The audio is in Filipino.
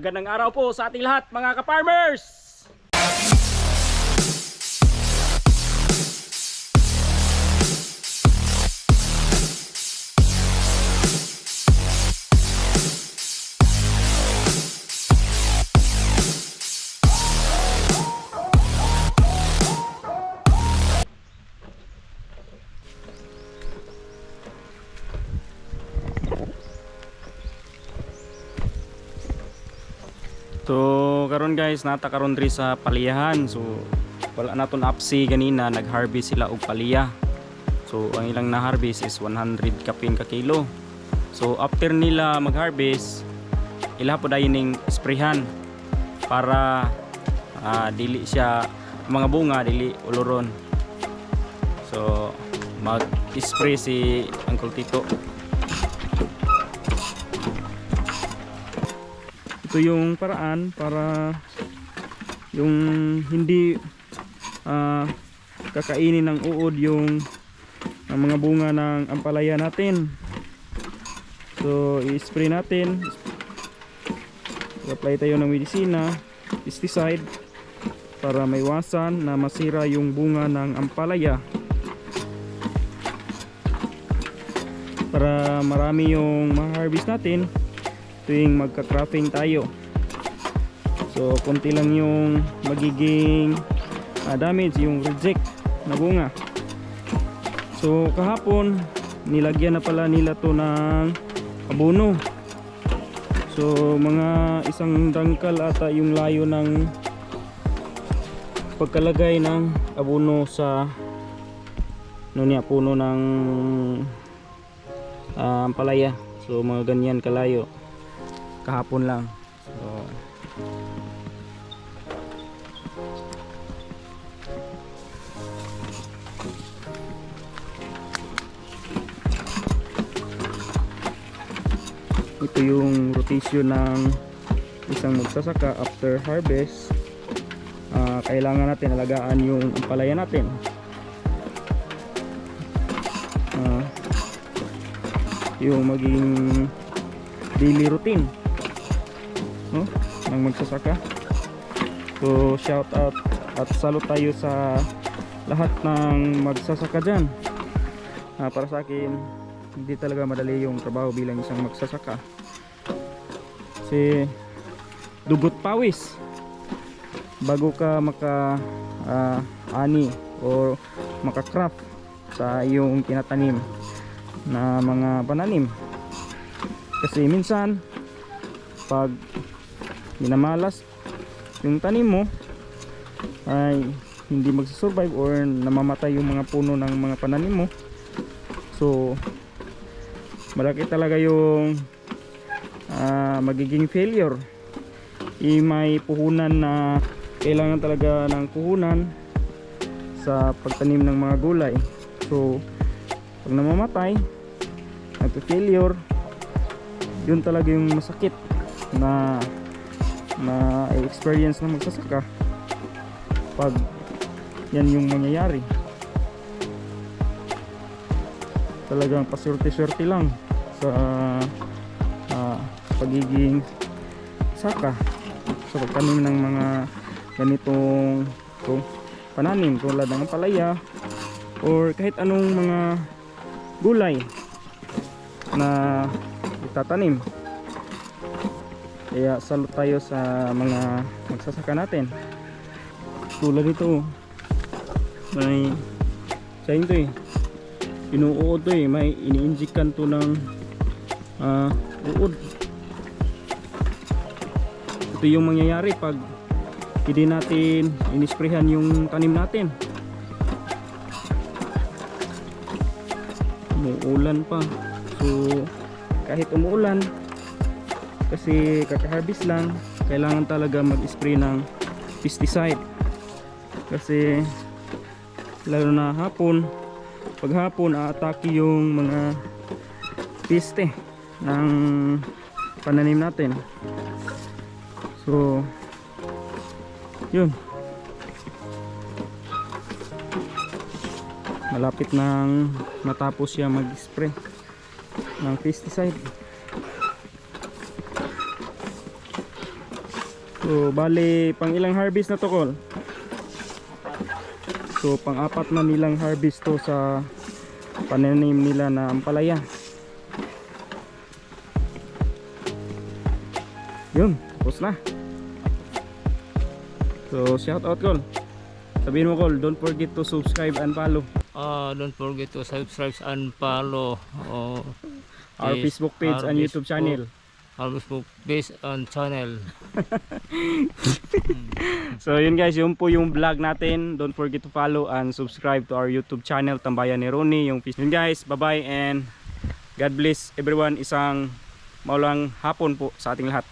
magandang araw po sa ating lahat mga ka-farmers! Karon guys nata karon diri sa paliyahan. So wala naton apsi ganina nag-harvest sila og paliya. So ang ilang na-harvest is 100 kapin ka kilo. So after nila mag-harvest ila po dayon ning sprayhan para ah, dili siya mga bunga dili uluron. So mag-spray si Uncle Tito. Ito yung paraan para yung hindi ah, kakainin ng uod yung ang mga bunga ng ampalaya natin. So i-spray natin. Apply tayo ng medisina pesticide para maiwasan na masira yung bunga ng ampalaya. Para marami yung ma-harvest natin tuwing magka-cropping tayo. So konti lang yung magiging ah, damage yung reject na bunga. So kahapon nilagyan na pala nila to ng abono. So mga isang dangkal ata yung layo ng pagkalagay ng abono sa ano niya puno ng ah, palaya. So mga ganyan kalayo kahapon lang. So, ito yung rotation ng isang magsasaka after harvest. Ah, kailangan natin alagaan yung palaya natin. Ah, yung maging daily routine no? ng magsasaka. So shout out at salute tayo sa lahat ng magsasaka dyan. Ah, para sa akin hindi talaga madali yung trabaho bilang isang magsasaka. Kasi dugot pawis. Bago ka maka ah, ani or maka-craft sa iyong tinatanim na mga pananim. Kasi minsan pag minamalas. Yung tanim mo ay hindi magsasurvive or namamatay yung mga puno ng mga pananim mo. So malaki talaga yung ah, magiging failure. I may puhunan na kailangan talaga ng puhunan sa pagtanim ng mga gulay. So pag namamatay nagpa-failure yun talaga yung masakit na na experience na magsasaka pag yan yung mangyayari talagang paswerte-swerte lang sa ah, pagiging saka sa pagtanim ng mga ganitong kung pananim tulad ng palaya or kahit anong mga gulay na itatanim kaya salute tayo sa mga magsasaka natin. Tulad nito may sayang to eh. Inuuod to eh. May iniinjikan to ng ah, uod. Ito yung mangyayari pag hindi natin inisprehan yung tanim natin. Umuulan pa. So kahit umuulan kasi kaka-harvest lang kailangan talaga mag-spray ng pesticide. Kasi lalo na hapon pag hapon aatake yung mga piste ng pananim natin. So yun. Malapit nang matapos siya mag-spray ng pesticide So, bali, pang ilang harvest na to, Kol? So, pang apat na nilang harvest to sa pananim nila na ampalaya. Yun, tapos na. So, shout out, Kol. Sabihin mo, Kol, don't forget to subscribe and follow Uh, don't forget to subscribe and follow uh, our Facebook page our and YouTube Facebook. channel. Our Facebook page and channel. So yun guys, yun po yung vlog natin. Don't forget to follow and subscribe to our YouTube channel Tambayan ni Ronnie. Yung yun guys, bye-bye and God bless everyone. Isang maulang hapon po sa ating lahat.